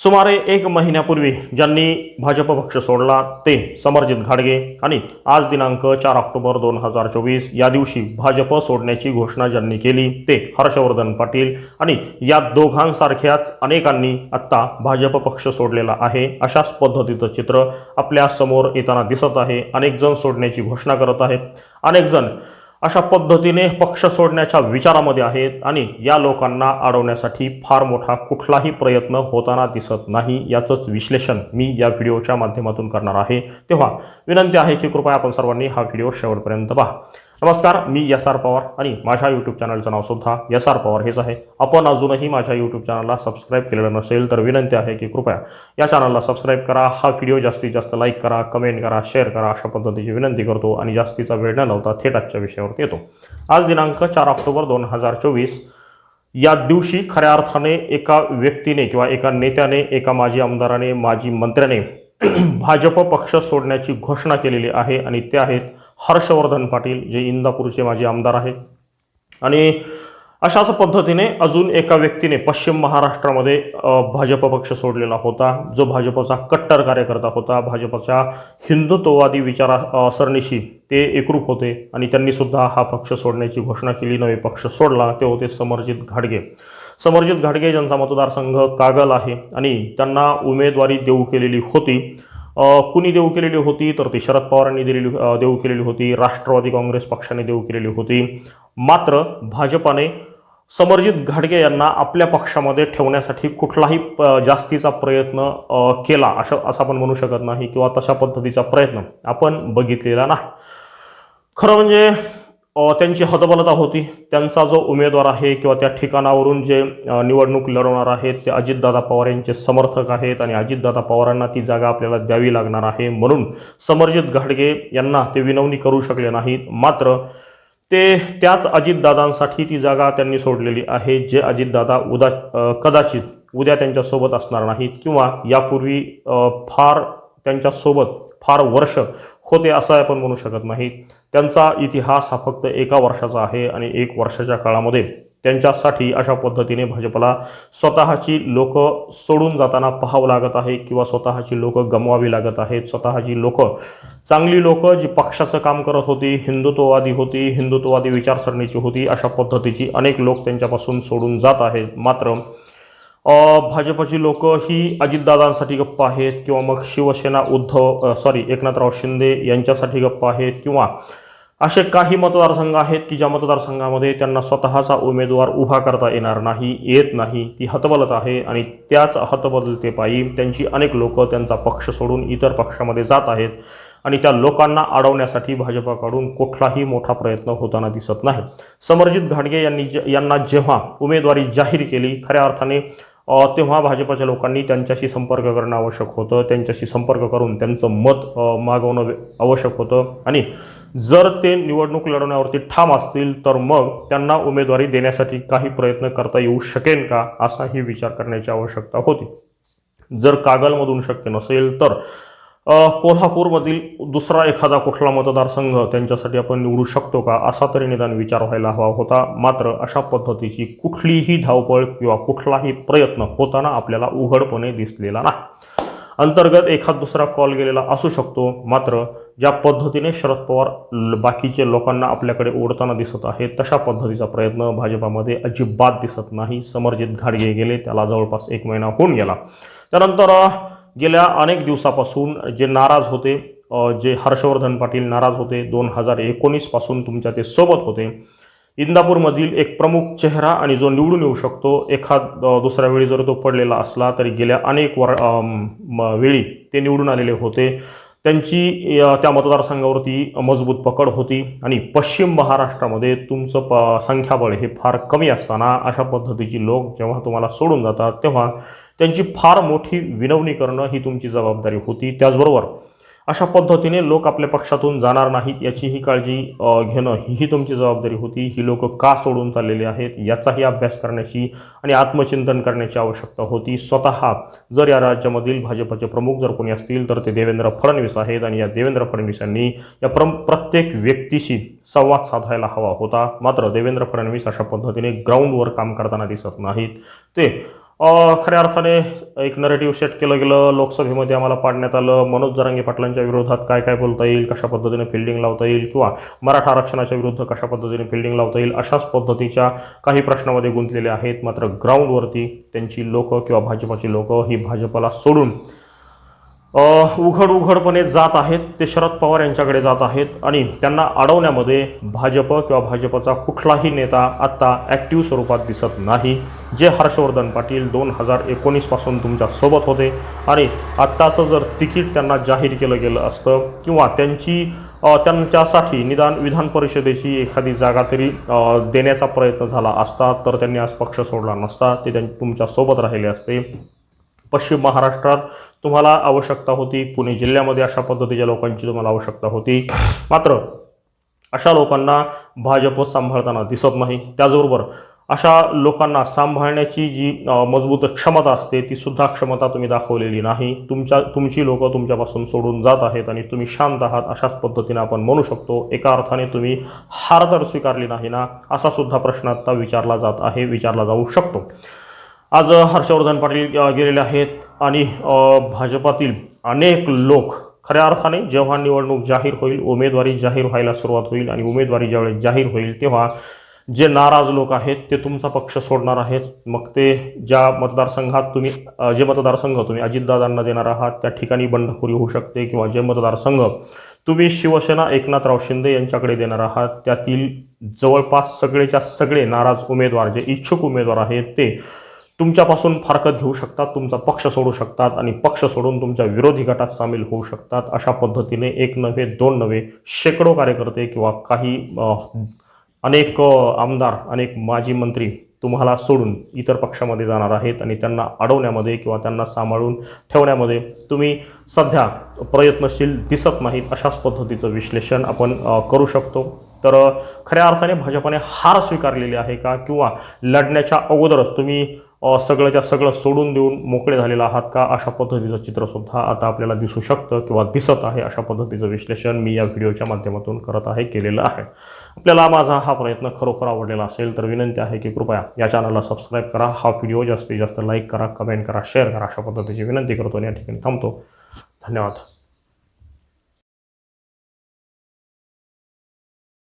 सुमारे एक महिन्यापूर्वी ज्यांनी भाजप पक्ष सोडला ते समरजित घाडगे आणि आज दिनांक चार ऑक्टोबर दोन हजार चोवीस या दिवशी भाजप सोडण्याची घोषणा ज्यांनी केली ते हर्षवर्धन पाटील आणि या दोघांसारख्याच अनेकांनी आत्ता भाजप पक्ष सोडलेला आहे. अशाच पद्धतीचं चित्र आपल्यासमोर येताना दिसत आहे. अनेक जण सोडण्याची घोषणा करत आहेत. अनेक जण अशा पद्धतीने पक्ष सोडण्याच्या विचारामध्ये आहेत आणि या लोकांना अडवण्यासाठी फार मोठा कुठलाही प्रयत्न होताना दिसत नाही याचंच विश्लेषण मी या व्हिडिओच्या माध्यमातून करणार आहे. तेव्हा विनंती आहे की कृपया आपण सर्वांनी हा व्हिडिओ शेवटपर्यंत पहा. नमस्कार मी एस आर पवार आणि माझ्या यूट्यूब चॅनलचं नाव सुद्धा एस आर पवार हेच आहे. आपण अजूनही माझ्या यूट्यूब चॅनलला सबस्क्राईब केलेलं नसेल तर विनंती आहे की कृपया या चॅनलला सबस्क्राईब करा. हा व्हिडिओ जास्तीत जास्त लाईक करा कमेंट करा शेअर करा अशा पद्धतीची विनंती करतो आणि जास्तीचा वेळ न लावता थेट आजच्या विषयावरती येतो. आज दिनांक चार ऑक्टोबर दोन हजार चोवीस. या दिवशी खऱ्या अर्थाने एका व्यक्तीने किंवा एका नेत्याने एका माजी आमदाराने माजी मंत्र्याने भाजप पक्ष सोडण्याची घोषणा केलेली आहे आणि ते आहेत हर्षवर्धन पाटील जे इंदापूरचे माजी आमदार आहे आणि अशाच पद्धतीने अजून एका व्यक्तीने पश्चिम महाराष्ट्रामध्ये भाजप पक्ष सोडलेला होता. जो भाजपचा कट्टर कार्यकर्ता होता. भाजपच्या हिंदुत्ववादी विचारा सरणीशी ते एकरूप होते आणि त्यांनी सुद्धा हा पक्ष सोडण्याची घोषणा केली. नवे पक्ष सोडला. ते होते समरजित घाडगे. समरजित घाडगे ज्यांचा मतदारसंघ कागल आहे आणि त्यांना उमेदवारी देऊ केलेली होती. कुणी देऊ केलेली होती तर ती शरद पवारांनी दिलेली देऊ केलेली होती राष्ट्रवादी काँग्रेस पक्षाने देऊ केलेली होती. मात्र भाजपाने समरजित घाडगे यांना आपल्या पक्षामध्ये ठेवण्यासाठी कुठलाही प- जास्तीचा प्रयत्न केला असं असं आपण म्हणू शकत नाही किंवा तशा पद्धतीचा प्रयत्न आपण बघितलेला नाही. खरं म्हणजे त्यांची हतबलता होती. त्यांचा जो उमेदवार आहे किंवा त्या ठिकाणावरून जे निवडणूक लढवणार आहेत ते अजितदादा पवार यांचे समर्थक आहेत आणि अजितदादा पवारांना ती जागा आपल्याला द्यावी लागणार आहे म्हणून समरजित घाडगे यांना ते विनवणी करू शकले नाहीत. मात्र ते त्याच अजितदादांसाठी ती जागा त्यांनी सोडलेली आहे जे अजितदादा उदा कदाचित उद्या त्यांच्यासोबत असणार नाहीत किंवा यापूर्वी फार त्यांच्यासोबत फार वर्ष होते असं आपण म्हणू शकत नाही. त्यांचा इतिहास हा फक्त एका वर्षाचा आहे आणि एक वर्षाच्या काळामध्ये त्यांच्यासाठी अशा पद्धतीने भाजपला स्वतःची लोक सोडून जाताना पाहावं लागत आहे किंवा स्वतःची लोक गमवावी लागत आहेत. स्वतःची लोक चांगली लोक जी पक्षाचं काम करत होती हिंदुत्ववादी होती हिंदुत्ववादी विचारसरणीची होती अशा पद्धतीची अनेक लोक त्यांच्यापासून सोडून जात आहेत. मात्र भाजपची लोक ही अजितदादांसाठी गप्प आहेत किंवा मग शिवसेना उद्धव सॉरी एकनाथराव शिंदे यांच्यासाठी गप्प आहेत किंवा असे काही मतदारसंघ आहेत की ज्या मतदारसंघामध्ये त्यांना स्वतःचा उमेदवार उभा करता येणार नाही येत नाही ती हतबलत आहे आणि त्याच हतबलतेपायी त्यांची अनेक लोक त्यांचा पक्ष सोडून इतर पक्षामध्ये जात आहेत आणि त्या लोकांना अडवण्यासाठी भाजपाकडून कुठलाही मोठा प्रयत्न होताना दिसत नाही. समरजित घाडगे यांनी जे यांना जेव्हा उमेदवारी जाहीर केली खऱ्या अर्थाने तेव्हा भाजपाच्या लोकांनी त्यांच्याशी संपर्क करणं आवश्यक होतं. त्यांच्याशी संपर्क करून त्यांचं मत मागवणं आवश्यक होतं. आणि जर ते निवडणूक लढवण्यावरती ठाम असतील तर मग त्यांना उमेदवारी देण्यासाठी काही प्रयत्न करता येऊ शकेल का असाही विचार करण्याची आवश्यकता होती. जर कागलमधून शक्य नसेल तर कोल्हापूरमधील दुसरा एखादा कुठला मतदारसंघ त्यांच्यासाठी आपण निवडू शकतो का? असा तरी निदान विचार व्हायला हवा होता. मात्र अशा पद्धतीची कुठलीही धावपळ किंवा कुठलाही प्रयत्न होताना आपल्याला उघडपणे दिसलेला नाही. अंतर्गत एखाद दुसरा कॉल गेलेला असू शकतो. मात्र ज्या पद्धतीने शरद पवार बाकीचे लोकांना आपल्याकडे ओढताना दिसत आहेत तशा पद्धतीचा प्रयत्न भाजपामध्ये अजिबात दिसत नाही. समरजित घाडगे गेले त्याला जवळपास एक महिना होऊन गेला. त्यानंतर गेल्या अनेक दिवसापासून जे नाराज होते जे हर्षवर्धन पाटील नाराज होते दोन हजार एकोणीसपासून तुमच्या ते सोबत होते. इंदापूरमधील एक प्रमुख चेहरा आणि जो निवडून येऊ शकतो एखाद दुसऱ्या वेळी जर तो पडलेला असला तरी गेल्या अनेक वर म- वेळी ते निवडून आलेले होते. त्यांची त्या मतदारसंघावरती मजबूत पकड होती आणि पश्चिम महाराष्ट्रामध्ये तुमचं प संख्याबळ हे फार कमी असताना अशा पद्धतीची लोक जेव्हा तुम्हाला सोडून जातात तेव्हा त्यांची फार मोठी विनवणी करणं ही तुमची जबाबदारी होती. त्याचबरोबर अशा पद्धतीने लोक आपल्या पक्षातून जाणार नाहीत याचीही काळजी घेणं ही तुमची जबाबदारी होती. ही लोक का सोडून चाललेली आहेत याचाही अभ्यास करण्याची आणि आत्मचिंतन करण्याची आवश्यकता होती. स्वतः जर या राज्यामधील भाजपचे प्रमुख जर कोणी असतील तर ते देवेंद्र फडणवीस आहेत आणि या देवेंद्र फडणवीस यांनी या प्रम प्रत्येक व्यक्तीशी संवाद साधायला हवा होता. मात्र देवेंद्र फडणवीस अशा पद्धतीने ग्राउंडवर काम करताना दिसत नाहीत. ते खऱ्या अर्थाने एक नरेटिव्ह सेट केलं गेलं लोकसभेमध्ये आम्हाला पाडण्यात आलं. मनोज जरांगे पाटलांच्या विरोधात काय काय बोलता येईल कशा पद्धतीने फिल्डिंग लावता येईल किंवा मराठा आरक्षणाच्या विरुद्ध कशा पद्धतीने फिल्डिंग लावता येईल अशाच पद्धतीच्या काही प्रश्नामध्ये गुंतलेले आहेत. मात्र ग्राउंडवरती त्यांची लोकं किंवा भाजपाची लोकं ही भाजपला सोडून उघड उघडपणे जात आहेत. ते शरद पवार यांच्याकडे जात आहेत आणि त्यांना अडवण्यामध्ये भाजप किंवा भाजपचा कुठलाही नेता आत्ता ॲक्टिव्ह स्वरूपात दिसत नाही. जे हर्षवर्धन पाटील दोन हजार एकोणीसपासून तुमच्यासोबत होते आणि आत्ताचं जर तिकीट त्यांना जाहीर केलं गेलं असतं किंवा त्यांची त्यांच्यासाठी निदान विधान परिषदेची एखादी जागा तरी देण्याचा प्रयत्न झाला असता तर त्यांनी आज पक्ष सोडला नसता. ते त्यां तुमच्यासोबत राहिले असते. पश्चिम महाराष्ट्रात तुम्हाला आवश्यकता होती. पुणे जिल्ह्यामध्ये अशा पद्धतीच्या लोकांची तुम्हाला आवश्यकता होती. मात्र अशा लोकांना भाजप सांभाळताना दिसत नाही. त्याचबरोबर अशा लोकांना सांभाळण्याची जी मजबूत क्षमता असते ती सुद्धा क्षमता तुम्ही दाखवलेली नाही. तुमच्या तुमची लोक तुमच्यापासून सोडून जात आहेत आणि तुम्ही शांत आहात अशाच पद्धतीने आपण म्हणू शकतो. एका अर्थाने तुम्ही हार तर स्वीकारली नाही ना असा सुद्धा प्रश्न आता विचारला जात आहे विचारला जाऊ शकतो. आज हर्षवर्धन पाटील गेलेले आहेत आणि भाजपातील अनेक लोक खऱ्या अर्थाने जेव्हा निवडणूक जाहीर होईल उमेदवारी जाहीर व्हायला सुरुवात होईल आणि उमेदवारी ज्यावेळेस जाहीर होईल तेव्हा जे नाराज लोक आहेत ते तुमचा पक्ष सोडणार आहेत. मग ते ज्या मतदारसंघात तुम्ही जे मतदारसंघ तुम्ही अजितदादांना देणार आहात त्या ठिकाणी बंडखोरी होऊ शकते किंवा जे मतदारसंघ तुम्ही शिवसेना एकनाथराव शिंदे यांच्याकडे देणार आहात त्यातील जवळपास सगळेच्या सगळे नाराज उमेदवार जे इच्छुक उमेदवार आहेत ते तुमच्यापासून फारकत घेऊ शकतात तुमचा पक्ष सोडू शकतात आणि पक्ष सोडून तुमच्या विरोधी गटात सामील होऊ शकतात. अशा पद्धतीने एक नव्हे दोन नव्हे शेकडो कार्यकर्ते किंवा काही अनेक आमदार अनेक माजी मंत्री तुम्हाला सोडून इतर पक्षामध्ये जाणार आहेत आणि त्यांना अडवण्यामध्ये किंवा त्यांना सांभाळून ठेवण्यामध्ये तुम्ही सध्या प्रयत्नशील दिसत नाहीत अशाच पद्धतीचं विश्लेषण आपण करू शकतो. तर खऱ्या अर्थाने भाजपाने हार स्वीकारलेली आहे का? किंवा लढण्याच्या अगोदरच तुम्ही सगळंच्या सगळं सोडून देऊन मोकळे झालेला आहात का अशा पद्धतीचं चित्रसुद्धा आता आपल्याला दिसू शकतं किंवा दिसत आहे अशा पद्धतीचं विश्लेषण मी या व्हिडिओच्या माध्यमातून करत आहे केलेलं आहे. आपल्याला माझा हा प्रयत्न खरोखर आवडलेला असेल तर विनंती आहे की कृपया या चॅनलला सबस्क्राईब करा. हा व्हिडिओ जास्तीत जास्त लाईक करा कमेंट करा शेअर करा अशा पद्धतीची विनंती करतो आणि या ठिकाणी थांबतो. धन्यवाद.